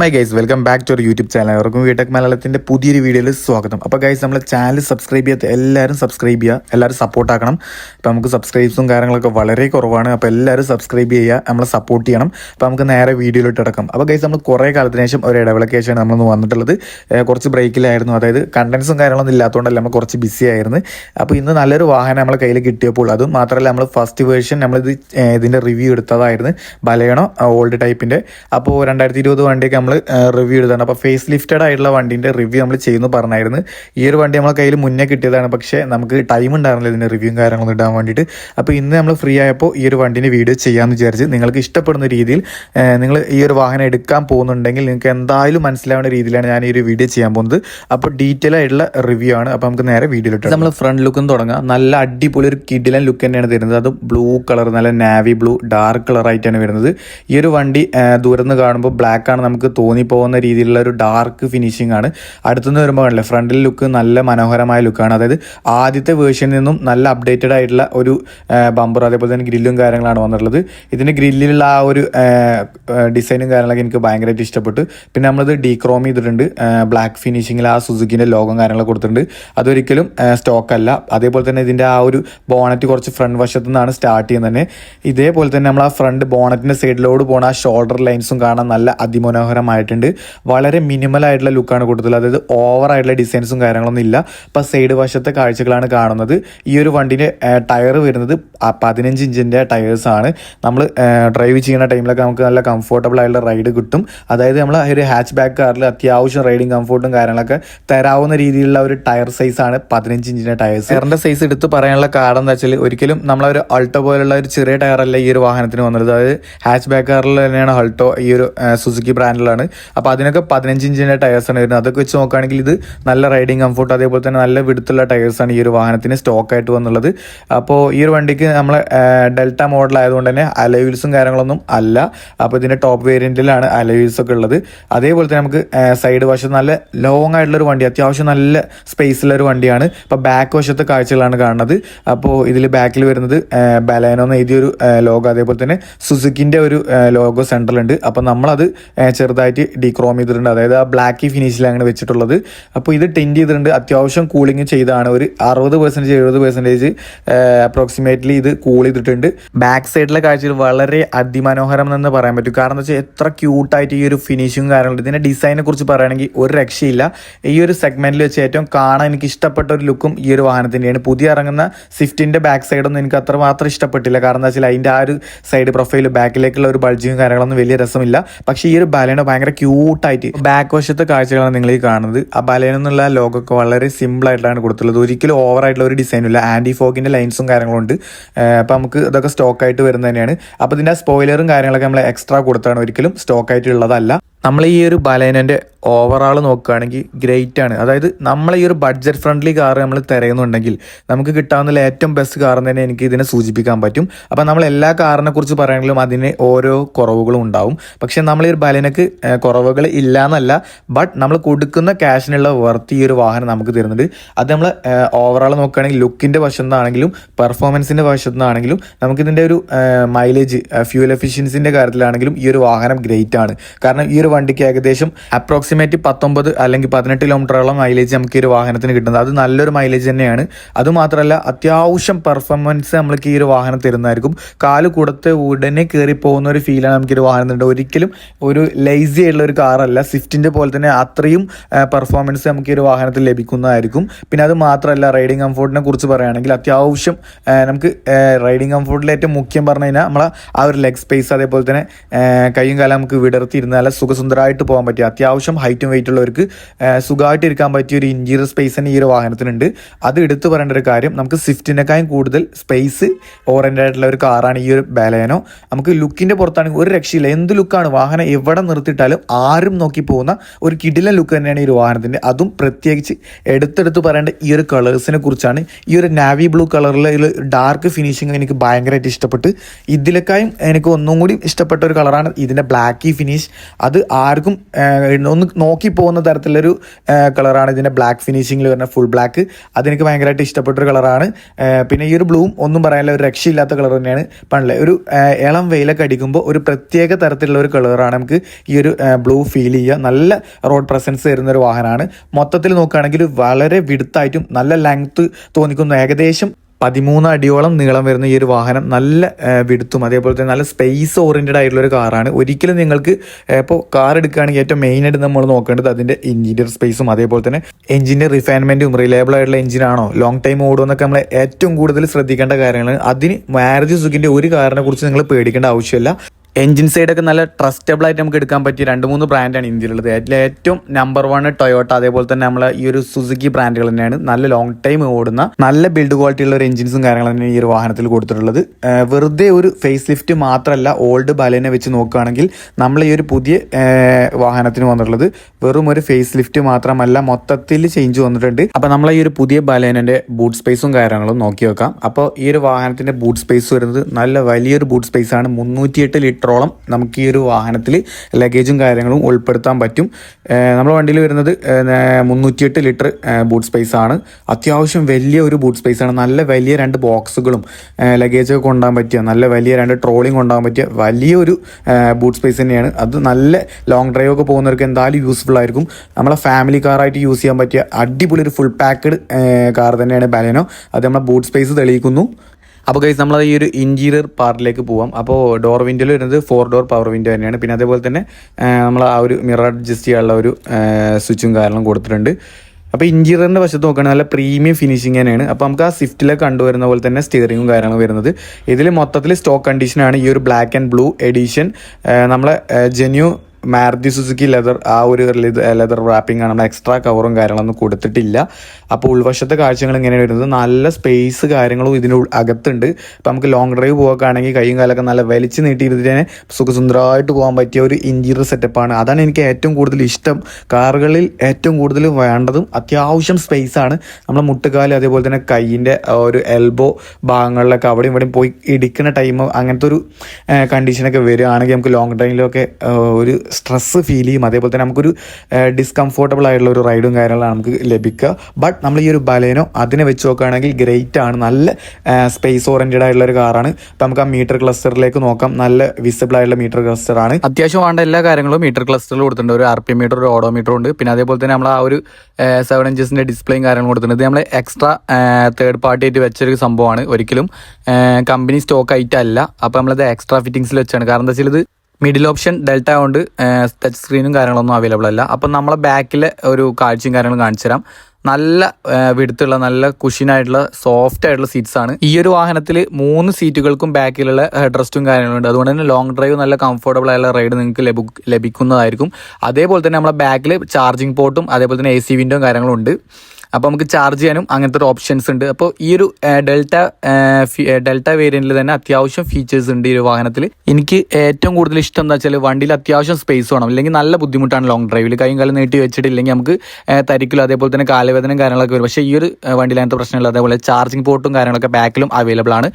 My guys welcome back to our YouTube channel അവർക്കും വീട്ടക് മലയാളത്തിന്റെ പുതിയൊരു വീഡിയോയിൽ സ്വാഗതം. അപ്പോൾ ഗൈസ് നമ്മളെ ചാനൽ സബ്സ്ക്രൈബ് ചെയ്യാത്ത എല്ലാവരും സബ്സ്ക്രൈബ് ചെയ്യുക എല്ലാവരും സപ്പോർട്ട് ആക്കണം. അപ്പോൾ നമുക്ക് സബ്സ്ക്രൈബ്സും കാര്യങ്ങളൊക്കെ വളരെ കുറവാണ്. അപ്പോൾ എല്ലാവരും സബ്സ്ക്രൈബ് ചെയ്യുക നമ്മളെ സപ്പോർട്ട് ചെയ്യണം. അപ്പോൾ നമുക്ക് നേരെ വീഡിയോയിലോട്ട് ഇടക്കാം അപ്പോൾ ഗൈസ് നമ്മൾ കുറേ കാലത്തിന് ശേഷം ഒരു ഇടവേളയ്ക്ക് ശേഷമാണ് നമ്മളൊന്ന് വന്നിട്ടുള്ളത്. കുറച്ച് ബ്രേക്കിലായിരുന്നു അതായത് കണ്ടൻസും കാര്യങ്ങളൊന്നും ഇല്ലാത്തതുകൊണ്ടല്ല നമ്മൾ കുറച്ച് ബിസി ആയിരുന്നു. അപ്പോൾ ഇന്ന് നല്ലൊരു വാഹനം നമ്മളെ കയ്യിൽ കിട്ടിയപ്പോൾ അതും മാത്രമല്ല നമ്മൾ ഫസ്റ്റ് വേർഷൻ നമ്മളിത് ഇതിന്റെ റിവ്യൂ എടുത്തതായിരുന്നു. ബലയണോ ഓൾഡ് ടൈപ്പിന്റെ അപ്പോൾ രണ്ടായിരത്തി ഇരുപത് വണ്ടിയൊക്കെ നമ്മൾ റിവ്യൂ എഴുതാണ് അപ്പോൾ ഫേസ് ലിഫ്റ്റഡ് ആയിട്ടുള്ള വണ്ടിന്റെ റിവ്യൂ നമ്മൾ ചെയ്യുന്നു പറഞ്ഞായിരുന്നു. ഈ ഒരു വണ്ടി നമ്മളെ കയ്യിൽ മുന്നേ കിട്ടിയതാണ്. പക്ഷേ നമുക്ക് ടൈം ഉണ്ടായിരുന്നില്ല ഇതിന്റെ റിവ്യൂവും കാര്യങ്ങളൊന്നും ഇടാൻ വേണ്ടിയിട്ട്. അപ്പോൾ ഇന്ന് നമ്മൾ ഫ്രീ ആയപ്പോൾ ഈ ഒരു വണ്ടിന്റെ വീഡിയോ ചെയ്യാമെന്ന് വിചാരിച്ച് നിങ്ങൾക്ക് ഇഷ്ടപ്പെടുന്ന രീതിയിൽ നിങ്ങൾ ഈ ഒരു വാഹനം എടുക്കാൻ പോകുന്നുണ്ടെങ്കിൽ നിങ്ങൾക്ക് എന്തായാലും മനസ്സിലാവുന്ന രീതിയിലാണ് ഞാൻ ഈ ഒരു വീഡിയോ ചെയ്യാൻ പോകുന്നത്. അപ്പോൾ ഡീറ്റെയിൽ ആയിട്ടുള്ള റിവ്യൂ ആണ്. അപ്പോൾ നമുക്ക് നേരെ വീഡിയോ ഇട്ടു നമ്മൾ ഫ്രണ്ട് ലുക്കും തുടങ്ങാം. നല്ല അടിപൊളി ഒരു കിഡിലൻ ലുക്ക് തന്നെയാണ് തരുന്നത്. അത് ബ്ലൂ കളർ നല്ല നാവി ബ്ലൂ ഡാർക്ക് കളർ ആയിട്ടാണ് വരുന്നത്. ഈ ഒരു വണ്ടി ദൂരന്ന് കാണുമ്പോൾ ബ്ലാക്ക് ആണ് നമുക്ക് തോന്നിപ്പോകുന്ന രീതിയിലുള്ള ഒരു ഡാർക്ക് ഫിനിഷിംഗ് ആണ്. അടുത്തുനിന്ന് വരുമ്പോൾ കണ്ടില്ലേ ഫ്രണ്ടിൽ ലുക്ക് നല്ല മനോഹരമായ ലുക്കാണ് അതായത് ആദ്യത്തെ വേർഷനിൽ നിന്നും നല്ല അപ്ഡേറ്റഡ് ആയിട്ടുള്ള ഒരു ബമ്പർ അതേപോലെ തന്നെ ഗ്രില്ലും കാര്യങ്ങളാണ് വന്നിട്ടുള്ളത്. ഇതിന്റെ ഗ്രില്ലിലുള്ള ആ ഒരു ഡിസൈനും കാര്യങ്ങളൊക്കെ എനിക്ക് ഭയങ്കരമായിട്ട് ഇഷ്ടപ്പെട്ടു. പിന്നെ നമ്മളത് ഡീക്രോം ചെയ്തിട്ടുണ്ട്. ബ്ലാക്ക് ഫിനിഷിങ്ങിൽ ആ സുസുക്കിന്റെ ലോകം കാര്യങ്ങളൊക്കെ കൊടുത്തിട്ടുണ്ട്. അതൊരിക്കലും അല്ല. അതേപോലെ തന്നെ ഇതിന്റെ ആ ഒരു ബോണറ്റ് കുറച്ച് ഫ്രണ്ട് വശത്തു നിന്നാണ് സ്റ്റാർട്ട് ചെയ്യുന്നത് തന്നെ. ഇതേപോലെ തന്നെ നമ്മൾ ആ ഫ്രണ്ട് ബോണറ്റിന്റെ സൈഡിലോട് പോണ ആ ഷോൾഡർ ലൈൻസും കാണാൻ നല്ല അതിമനോഹരമായിട്ടുണ്ട് വളരെ മിനിമൽ ആയിട്ടുള്ള ലുക്കാണ് കൊടുത്തത് അതായത് ഓവർ ആയിട്ടുള്ള ഡിസൈൻസും കാര്യങ്ങളൊന്നും ഇല്ല. അപ്പം സൈഡ് വശത്തെ കാഴ്ചകളാണ് കാണുന്നത്. ഈ ഒരു വണ്ടിന്റെ ടയർ വരുന്നത് പതിനഞ്ച് ഇഞ്ചിന്റെ ആണ്. നമ്മൾ ഡ്രൈവ് ചെയ്യുന്ന ടൈമിലൊക്കെ നമുക്ക് നല്ല കംഫർട്ടബിൾ ആയിട്ടുള്ള റൈഡ് കിട്ടും. അതായത് നമ്മൾ ഒരു ഹാച്ച് ബാക്ക് കാറിൽ അത്യാവശ്യം റൈഡിങ് കംഫർട്ടും കാര്യങ്ങളൊക്കെ തരാവുന്ന രീതിയിലുള്ള ഒരു ടയർ സൈസ് ആണ് പതിനഞ്ച് ഇഞ്ചിന്റെ ടയേഴ്സ് ടയറിന്റെ സൈസ് എടുത്ത് പറയാനുള്ള കാരണം എന്താ വെച്ചാൽ ഒരിക്കലും നമ്മളൊരു അൾട്ടോ പോലുള്ള ഒരു ചെറിയ ടയറല്ല ഈ ഒരു വാഹനത്തിന് വന്നത്. അതായത് ഹാച്ച് ബാക്ക് കാറിൽ തന്നെയാണ് അൾട്ടോ ഈ ഒരു സുസുക്കി ബ്രാൻഡിലാണ് അപ്പോൾ അതിനൊക്കെ പതിനഞ്ച് ഇഞ്ചിന്റെ ആണ് വരുന്നത്. അതൊക്കെ വെച്ച് നോക്കുകയാണെങ്കിൽ ഇത് നല്ല റൈഡിങ് കംഫർട്ട് അതേപോലെ തന്നെ നല്ല വിടുത്തുള്ള ആണ് ഈ ഒരു വാഹനത്തിന് സ്റ്റോക്ക് ആയിട്ട് വന്നുള്ളത്. അപ്പോൾ ഈ ഒരു വണ്ടിക്ക് നമ്മൾ ഡെൽറ്റ മോഡൽ ആയതുകൊണ്ട് തന്നെ അലവീൽസും കാര്യങ്ങളൊന്നും അല്ല. അപ്പോൾ ഇതിന്റെ ടോപ്പ് വേരിയന്റിലാണ് അലവീൽസ് ഒക്കെ ഉള്ളത്. അതേപോലെ തന്നെ നമുക്ക് സൈഡ് വശത്ത് നല്ല ലോങ് ആയിട്ടുള്ള ഒരു വണ്ടി അത്യാവശ്യം നല്ല സ്പേസുള്ള ഒരു വണ്ടിയാണ്. അപ്പോൾ ബാക്ക് വശത്തെ കാഴ്ചകളാണ് കാണുന്നത്. അപ്പോൾ ഇതിൽ ബാക്കിൽ വരുന്നത് ബലേനോ എന്ന് എഴുതിയൊരു ലോഗോ അതേപോലെ തന്നെ സുസുക്കിന്റെ ഒരു ലോഗോ സെന്ററിലുണ്ട് അപ്പോൾ നമ്മളത് ചെറുതായിട്ട് ഡീക്രോം ചെയ്തിട്ടുണ്ട്. അതായത് ആ ബ്ലാക്ക് ഫിനിഷിലാണ് വെച്ചിട്ടുള്ളത്. അപ്പോൾ ഇത് ടെന്റ് ചെയ്തിട്ടുണ്ട്. അത്യാവശ്യം കൂളിംഗ് ചെയ്താണ്. ഒരു അറുപത് പെർസെന്റേജ് എഴുപത് പെർസെന്റേജ് അപ്രോക്സിമേറ്റ്ലി ഇത് കൂൾ ചെയ്തിട്ടുണ്ട്. ബാക്ക് സൈഡിലെ കാഴ്ചയിൽ വളരെ അതിമനോഹരം എന്ന് പറയാൻ പറ്റും. കാരണം എന്താ വെച്ചാൽ എത്ര ക്യൂട്ടായിട്ട് ഈ ഒരു ഫിനിഷിങ് കാര്യങ്ങളും ഇതിന്റെ ഡിസൈനെ കുറിച്ച് പറയുകയാണെങ്കിൽ ഒരു രക്ഷയില്ല. ഈ ഒരു സെഗ്മെന്റിൽ വെച്ച് ഏറ്റവും കാണാൻ എനിക്ക് ഇഷ്ടപ്പെട്ട ഒരു ലുക്കും ഈ ഒരു വാഹനത്തിന്റെയാണ് പുതിയ ഇറങ്ങുന്ന സ്വിഫ്റ്റിന്റെ ബാക്ക് സൈഡൊന്നും എനിക്ക് അത്ര മാത്രം ഇഷ്ടപ്പെട്ടില്ല. കാരണം എന്താ വെച്ചാൽ അതിന്റെ ആ ഒരു സൈഡ് പ്രൊഫൈൽ ബാക്കിലേക്കുള്ള ഒരു ബൾജിങ്ങും കാര്യങ്ങളൊന്നും വലിയ രസമില്ല. പക്ഷേ ഈ ഒരു ബലേനോ ഭയങ്കര ക്യൂട്ടായിട്ട് ബാക്ക് വശത്തെ കാഴ്ചകളാണ് നിങ്ങൾ ഈ കാണുന്നത്. ആ ബലേൻ എന്നുള്ള ലോഗൊക്കെ വളരെ സിമ്പിൾ ആയിട്ടാണ് കൊടുത്തുള്ളത് ഒരിക്കലും ഓവർ ആയിട്ടുള്ള ഒരു ഡിസൈനും ഇല്ല. ഫോഗിന്റെ ലൈൻസും കാര്യങ്ങളും ഉണ്ട്. അപ്പോൾ നമുക്ക് ഇതൊക്കെ സ്റ്റോക്ക് ആയിട്ട് തന്നെയാണ്. അപ്പോൾ ഇതിന്റെ സ്പോയിലറും കാര്യങ്ങളൊക്കെ നമ്മൾ എക്സ്ട്രാ കൊടുത്താണ് ഒരിക്കലും സ്റ്റോക്ക് ആയിട്ട് ഉള്ളതല്ല നമ്മൾ ഈ ഒരു ബലേനന്റെ ഓവറാൾ നോക്കുകയാണെങ്കിൽ ഗ്രേറ്റ് ആണ്. അതായത് നമ്മൾ ഈ ഒരു ബഡ്ജറ്റ് ഫ്രണ്ട്ലി കാർ നമ്മൾ തിരയുന്നുണ്ടെങ്കിൽ നമുക്ക് കിട്ടാവുന്ന ഏറ്റവും ബെസ്റ്റ് കാർ തന്നെ എനിക്ക് ഇതിനെ സൂചിപ്പിക്കാൻ പറ്റും. അപ്പോൾ നമ്മൾ എല്ലാ കാറിനെ കുറിച്ച് പറയുകയാണെങ്കിലും അതിന് ഓരോ കുറവുകളും ഉണ്ടാവും. പക്ഷെ നമ്മൾ ഈ ഒരു ബലേനക്ക് കുറവുകൾ ഇല്ല എന്നല്ല ബട്ട് നമ്മൾ കൊടുക്കുന്ന ക്യാഷിനുള്ള വർത്ത് ഈ ഒരു വാഹനം നമുക്ക് തരുന്നുണ്ട്. അത് നമ്മൾ ഓവറാൾ നോക്കുകയാണെങ്കിൽ ലുക്കിന്റെ വശത്തു നിന്നാണെങ്കിലും പെർഫോമൻസിന്റെ വശത്തു നിന്നാണെങ്കിലും നമുക്കിതിന്റെ ഒരു മൈലേജ് ഫ്യൂൽ എഫിഷ്യൻസിന്റെ കാര്യത്തിലാണെങ്കിലും ഈ ഒരു വാഹനം ഗ്രേറ്റ് ആണ്. കാരണം ഈ ഒരു വണ്ടിക്ക് ഏകദേശം അപ്രോക്സിമേറ്റ് പത്തൊമ്പത് അല്ലെങ്കിൽ പതിനെട്ട് കിലോമീറ്ററോളം മൈലേജ് നമുക്ക് ഈ ഒരു വാഹനത്തിന് കിട്ടുന്നത്. അത് നല്ലൊരു മൈലേജ് തന്നെയാണ്. അതുമാത്രമല്ല അത്യാവശ്യം പെർഫോമൻസ് നമ്മൾക്ക് ഈ ഒരു വാഹനം തരുന്നതായിരിക്കും. കാൽ കൊടുത്ത് ഉടനെ കയറി പോകുന്ന ഒരു ഫീലാണ് നമുക്ക് ഒരു വാഹനം തരുന്നത്. ഒരിക്കലും ഒരു ലൈസി ആയിട്ടുള്ള ഒരു കാറല്ല സ്വിഫ്റ്റിന്റെ പോലെ തന്നെ അത്രയും പെർഫോമൻസ് നമുക്ക് ഈ ഒരു വാഹനത്തിൽ ലഭിക്കുന്നതായിരിക്കും. പിന്നെ അത് മാത്രമല്ല റൈഡിങ് കംഫോർട്ടിനെ കുറിച്ച് പറയുകയാണെങ്കിൽ അത്യാവശ്യം നമുക്ക് റൈഡിങ് കംഫോർട്ടിൽ ഏറ്റവും മുഖ്യം പറഞ്ഞു കഴിഞ്ഞാൽ നമ്മളെ ആ ഒരു ലെഗ് സ്പേസ് അതേപോലെ തന്നെ കയ്യും കാലം നമുക്ക് വിടർത്തിയിരുന്നാൽ സുഖ സുന്ദരമായിട്ട് പോകാൻ പറ്റിയ അത്യാവശ്യം ഹൈറ്റും വെയിറ്റ് ഉള്ളവർക്ക് സുഖമായിട്ട് ഇരിക്കാൻ പറ്റിയ ഒരു ഇന്റീരിയർ സ്പേസ് തന്നെ ഈ ഒരു വാഹനത്തിനുണ്ട്. അത് എടുത്തു പറയേണ്ട ഒരു കാര്യം നമുക്ക് സ്വിഫ്റ്റിനേക്കാളും കൂടുതൽ സ്പേസ് ഓറിയന്റഡ് ആയിട്ടുള്ള ഒരു കാറാണ് ഈ ഒരു ബലേനോ നമുക്ക് ലുക്കിന്റെ പുറത്താണെങ്കിൽ ഒരു രക്ഷയില്ല. എന്ത് ലുക്കാണ് വാഹനം എവിടെ നിർത്തിയിട്ടാലും ആരും നോക്കി പോകുന്ന ഒരു കിടില ലുക്ക് തന്നെയാണ് ഈ ഒരു വാഹനത്തിന്റെ. അതും പ്രത്യേകിച്ച് എടുത്തെടുത്ത് പറയേണ്ട ഈ ഒരു കളേഴ്സിനെ കുറിച്ചാണ്. ഈ ഒരു നാവി ബ്ലൂ കളറിലെ ഒരു ഡാർക്ക് ഫിനിഷിങ് എനിക്ക് ഭയങ്കരമായിട്ട് ഇഷ്ടപ്പെട്ട്. ഇതിലേക്കായും എനിക്ക് ഒന്നും കൂടി ഇഷ്ടപ്പെട്ട ഒരു കളറാണ് ഇതിന്റെ ബ്ലാക്കി ഫിനിഷ് അത് ആർക്കും ഒന്ന് നോക്കി പോകുന്ന തരത്തിലുള്ളൊരു ആ, കളറാണ് ഇതിന്റെ ബ്ലാക്ക് ഫിനിഷിങ്ങിൽ വരുന്ന ഫുൾ ബ്ലാക്ക് അതെനിക്ക് ഭയങ്കരമായിട്ട് ഇഷ്ടപ്പെട്ടൊരു കളറാണ്. പിന്നെ ഈ ഒരു ബ്ലൂവും ഒന്നും പറയാനില്ല ഒരു രക്ഷയില്ലാത്ത കളർ തന്നെയാണ് പണ്ടല്ലേ ഒരു ഇളം വെയിലൊക്കെ അടിക്കുമ്പോൾ ഒരു പ്രത്യേക തരത്തിലുള്ള ഒരു കളറാണ് നമുക്ക് ഈ ഒരു ബ്ലൂ ഫീൽ ചെയ്യുക. നല്ല റോഡ് പ്രസൻസ് തരുന്ന ഒരു വാഹനമാണ്. മൊത്തത്തിൽ നോക്കുകയാണെങ്കിൽ വളരെ വിടുത്തായിട്ടും നല്ല ലെങ്ത്ത് തോന്നിക്കുന്നു. ഏകദേശം പതിമൂന്ന് അടിയോളം നീളം വരുന്ന ഈ ഒരു വാഹനം നല്ല വിടുത്തും. അതേപോലെ തന്നെ നല്ല സ്പേസ് ഓറിയന്റഡ് ആയിട്ടുള്ള ഒരു കാറാണ്. ഒരിക്കലും നിങ്ങൾക്ക് ഇപ്പോൾ കാർ എടുക്കുകയാണെങ്കിൽ ഏറ്റവും മെയിനായിട്ട് നമ്മൾ നോക്കേണ്ടത് അതിന്റെ ഇന്റീരിയർ സ്പേസും അതേപോലെ തന്നെ എഞ്ചിന്റെ റിഫൈൻമെന്റും റിലയബിൾ ആയിട്ടുള്ള എഞ്ചിനാണോ ലോങ് ടൈം ഓടുമെന്നൊക്കെ നമ്മൾ ഏറ്റവും കൂടുതൽ ശ്രദ്ധിക്കേണ്ട കാര്യങ്ങളാണ്. അതിന് മാരുതി സുഖിന്റെ ഒരു കാറിനെ കുറിച്ച് നിങ്ങൾ പേടിക്കേണ്ട ആവശ്യമില്ല. എഞ്ചിൻ സൈഡൊക്കെ നല്ല ട്രസ്റ്റബിൾ ആയിട്ട് നമുക്ക് എടുക്കാൻ പറ്റിയ രണ്ട് മൂന്ന് ബ്രാൻഡാണ് ഇന്ത്യയിലുള്ളത്. അതിൽ ഏറ്റവും നമ്പർ വൺ ടൊയോട്ട അതേപോലെ തന്നെ നമ്മളെ ഈ ഒരു സുസുക്കി ബ്രാൻഡുകൾ തന്നെയാണ്. നല്ല ലോങ് ടൈം ഓടുന്ന നല്ല ബിൽഡ് ക്വാളിറ്റി ഉള്ള ഒരു എഞ്ചിൻസും കാര്യങ്ങളും തന്നെയാണ് ഈ ഒരു വാഹനത്തിൽ കൊടുത്തിട്ടുള്ളത്. വെറുതെ ഒരു ഫേസ് ലിഫ്റ്റ് മാത്രമല്ല ഓൾഡ് ബലേനെ വെച്ച് നോക്കുകയാണെങ്കിൽ നമ്മൾ ഈ ഒരു പുതിയ വാഹനത്തിന് വന്നിട്ടുള്ളത് വെറും ഒരു ഫേസ് ലിഫ്റ്റ് മാത്രമല്ല മൊത്തത്തിൽ ചേഞ്ച് വന്നിട്ടുണ്ട്. അപ്പോൾ നമ്മൾ ഈ ഒരു പുതിയ ബലേനന്റെ ബൂട്ട് സ്പേസും കാര്യങ്ങളും നോക്കി വെക്കാം. അപ്പോൾ ഈ ഒരു വാഹനത്തിന്റെ ബൂട്ട് സ്പേസ് വരുന്നത് നല്ല വലിയൊരു ബൂട്ട് സ്പേസ് ആണ്. മുന്നൂറ്റിയെട്ട് ലിറ്ററോളം നമുക്ക് ഈ ഒരു വാഹനത്തിൽ ലഗേജും കാര്യങ്ങളും ഉൾപ്പെടുത്താൻ പറ്റും. നമ്മുടെ വണ്ടിയിൽ വരുന്നത് മുന്നൂറ്റിയെട്ട് ലിറ്റർ ബൂട്ട് സ്പേസ് ആണ്. അത്യാവശ്യം വലിയ ഒരു ബൂട്ട് സ്പേസ് ആണ്. നല്ല വലിയ രണ്ട് ബോക്സുകളും ലഗേജ് ഒക്കെ കൊണ്ടുപോകാൻ പറ്റിയ നല്ല വലിയ രണ്ട് ട്രോളിയും കൊണ്ടുപോകാൻ പറ്റിയ വലിയൊരു ബൂട്ട് സ്പേസ് തന്നെയാണ്. അത് നല്ല ലോങ് ഡ്രൈവ് ഒക്കെ പോകുന്നവർക്ക് എന്തായാലും യൂസ്ഫുൾ ആയിരിക്കും. നമ്മളെ ഫാമിലി കാറായിട്ട് യൂസ് ചെയ്യാൻ പറ്റിയ അടിപൊളി ഒരു ഫുൾ പാക്ക്ഡ് കാർ തന്നെയാണ് ബാലേനോ അത് നമ്മളെ ബൂട്ട് സ്പേസ് തെളിയിക്കുന്നു. അപ്പോൾ ഗൈസ് നമ്മൾ ഈ ഒരു ഇന്റീരിയർ പാർട്ടിലേക്ക് പോവാം. അപ്പോൾ ഡോർ വിൻഡോയിൽ വരുന്നത് ഫോർ ഡോർ പവർ വിൻഡോ തന്നെയാണ്. പിന്നെ അതേപോലെ തന്നെ നമ്മൾ ആ ഒരു മിറർ അഡ്ജസ്റ്റ് ചെയ്യാനുള്ള ഒരു സ്വിച്ചും കാരണം കൊടുത്തിട്ടുണ്ട്. അപ്പോൾ ഇന്റീരിയറിന്റെ വശത്ത് നോക്കുകയാണെങ്കിൽ നല്ല പ്രീമിയം ഫിനിഷിംഗ് തന്നെയാണ്. അപ്പോൾ നമുക്ക് ആ സ്വിഫ്റ്റിലെ കണ്ടുവരുന്ന പോലെ തന്നെ സ്റ്റിയറിങ്ങും കാര്യങ്ങളും വരുന്നത്. ഇതിൽ മൊത്തത്തിൽ സ്റ്റോക്ക് കണ്ടീഷനാണ് ഈ ഒരു ബ്ലാക്ക് ആൻഡ് ബ്ലൂ എഡിഷൻ നമ്മളെ ജെന്യു മാരുതി സുസുക്കി ലെതർ ആ ഒരു ലെതർ റാപ്പിംഗ് ആണ്. നമ്മൾ എക്സ്ട്രാ കവറും കാര്യങ്ങളൊന്നും കൊടുത്തിട്ടില്ല. അപ്പോൾ ഉൾവശത്തെ കാഴ്ചകൾ ഇങ്ങനെ വരുന്നത്. നല്ല സ്പേസ് കാര്യങ്ങളും ഇതിന് അകത്തുണ്ട്. അപ്പോൾ നമുക്ക് ലോങ് ഡ്രൈവ് പോകാണെങ്കിൽ കൈയും കാലൊക്കെ നല്ല വലിച്ചു നീട്ടിയിരുന്നതിനെ സുഖസുന്ദരമായിട്ട് പോകാൻ പറ്റിയ ഒരു ഇന്റീരിയർ സെറ്റപ്പാണ് അതാണ് എനിക്ക് ഏറ്റവും കൂടുതൽ ഇഷ്ടം. കാറുകളിൽ ഏറ്റവും കൂടുതൽ വേണ്ടതും അത്യാവശ്യം സ്പേസ് ആണ്. നമ്മളെ മുട്ടുകാൽ അതേപോലെ തന്നെ കൈയിന്റെ ഒരു എൽബോ ഭാഗങ്ങളിലൊക്കെ അവിടെയും ഇവിടെയും പോയി ഇടിക്കുന്ന ടൈം അങ്ങനത്തെ ഒരു കണ്ടീഷനൊക്കെ വരികയാണെങ്കിൽ നമുക്ക് ലോങ് ഡ്രൈവിലൊക്കെ ഒരു സ്ട്രെസ്സ് ഫീൽ ചെയ്യും. അതേപോലെ തന്നെ നമുക്കൊരു ഡിസ്കംഫോർട്ടബിൾ ആയിട്ടുള്ള ഒരു റൈഡും കാര്യങ്ങളാണ് നമുക്ക് ലഭിക്കുക. ബട്ട് നമ്മൾ ഈ ഒരു ബലേനോ അതിനെ വെച്ച് നോക്കുകയാണെങ്കിൽ ഗ്രേറ്റ് ആണ്. നല്ല സ്പേസ് ഓറിയന്റഡ് ആയിട്ടുള്ള ഒരു കാറാണ് അപ്പോൾ നമുക്ക് ആ മീറ്റർ ക്ലസ്റ്ററിലേക്ക് നോക്കാം. നല്ല വിസിബിൾ ആയിട്ടുള്ള മീറ്റർ ക്ലസ്റ്റർ ആണ്. അത്യാവശ്യം വേണ്ട എല്ലാ കാര്യങ്ങളും മീറ്റർ ക്ലസ്റ്ററിൽ കൊടുത്തിട്ടുണ്ട്. ഒരു ആർ പി മീറ്റർ ഒരു ഓഡോമീറ്റർ ഉണ്ട്. പിന്നെ അതേപോലെ തന്നെ നമ്മൾ ആ ഒരു സെവൻ ഇഞ്ചസിന്റെ ഡിസ്പ്ലേയും കാര്യങ്ങളും കൊടുത്തിട്ടുണ്ട്. നമ്മൾ എക്സ്ട്രാ തേർഡ് പാർട്ടി ആയിട്ട് വെച്ചൊരു സംഭവമാണ്. ഒരിക്കലും കമ്പനി സ്റ്റോക്ക് ആയിട്ടല്ല അപ്പോൾ നമ്മളത് എക്സ്ട്രാ ഫിറ്റിംഗ്സിൽ വെച്ചാണ്. കാരണം എന്താ വെച്ചാൽ ഇത് മിഡിൽ ഓപ്ഷൻ ഡെൽറ്റ കൊണ്ട് ടച്ച് സ്ക്രീനും കാര്യങ്ങളൊന്നും അവൈലബിൾ അല്ല. അപ്പം നമ്മളെ ബാക്കിലെ ഒരു കാഴ്ചയും കാര്യങ്ങളും കാണിച്ചു തരാം. നല്ല വിടുത്തുള്ള നല്ല കുഷിനായിട്ടുള്ള സോഫ്റ്റ് ആയിട്ടുള്ള സീറ്റ്സ് ആണ്. ഈ ഒരു വാഹനത്തിൽ മൂന്ന് സീറ്റുകൾക്കും ബാക്കിലുള്ള ഹെഡ് റെസ്റ്റും കാര്യങ്ങളുണ്ട് അതുകൊണ്ട് തന്നെ ലോങ് ഡ്രൈവ് നല്ല കംഫർട്ടബിൾ ആയുള്ള റൈഡ് നിങ്ങൾക്ക് ലഭി- ലഭിക്കുന്നതായിരിക്കും. അതേപോലെ തന്നെ നമ്മളെ ബാക്കിൽ ചാർജിങ് പോർട്ടും അതേപോലെ തന്നെ എ സി വിൻഡോയും കാര്യങ്ങളും ഉണ്ട്. അപ്പോൾ നമുക്ക് ചാർജ് ചെയ്യാനും അങ്ങനത്തെ ഒരു ഓപ്ഷൻസ് ഉണ്ട്. അപ്പോൾ ഈ ഒരു ഡെൽറ്റ ഡെൽറ്റ വേരിയന്റിൽ തന്നെ അത്യാവശ്യം ഫീച്ചേഴ്സ് ഉണ്ട് ഈ ഒരു വാഹനത്തിൽ എനിക്ക് ഏറ്റവും കൂടുതൽ ഇഷ്ടം എന്താ വെച്ചാൽ വണ്ടിയിൽ അത്യാവശ്യം സ്പേസ് വേണം. അല്ലെങ്കിൽ നല്ല ബുദ്ധിമുട്ടാണ് ലോങ് ഡ്രൈവിൽ കൈയും കാലം നീട്ടി വെച്ചിട്ടില്ലെങ്കിൽ നമുക്ക് തരിക്കലും അതേപോലെ തന്നെ കാലവേദനയും കാര്യങ്ങളൊക്കെ വരും. പക്ഷേ ഈ ഒരു വണ്ടിയിൽ അങ്ങനത്തെ പ്രശ്നമില്ല. അതേപോലെ ചാർജിങ് പോർട്ടും കാര്യങ്ങളൊക്കെ ബാക്കിലും അവൈലബിൾ ആണ്.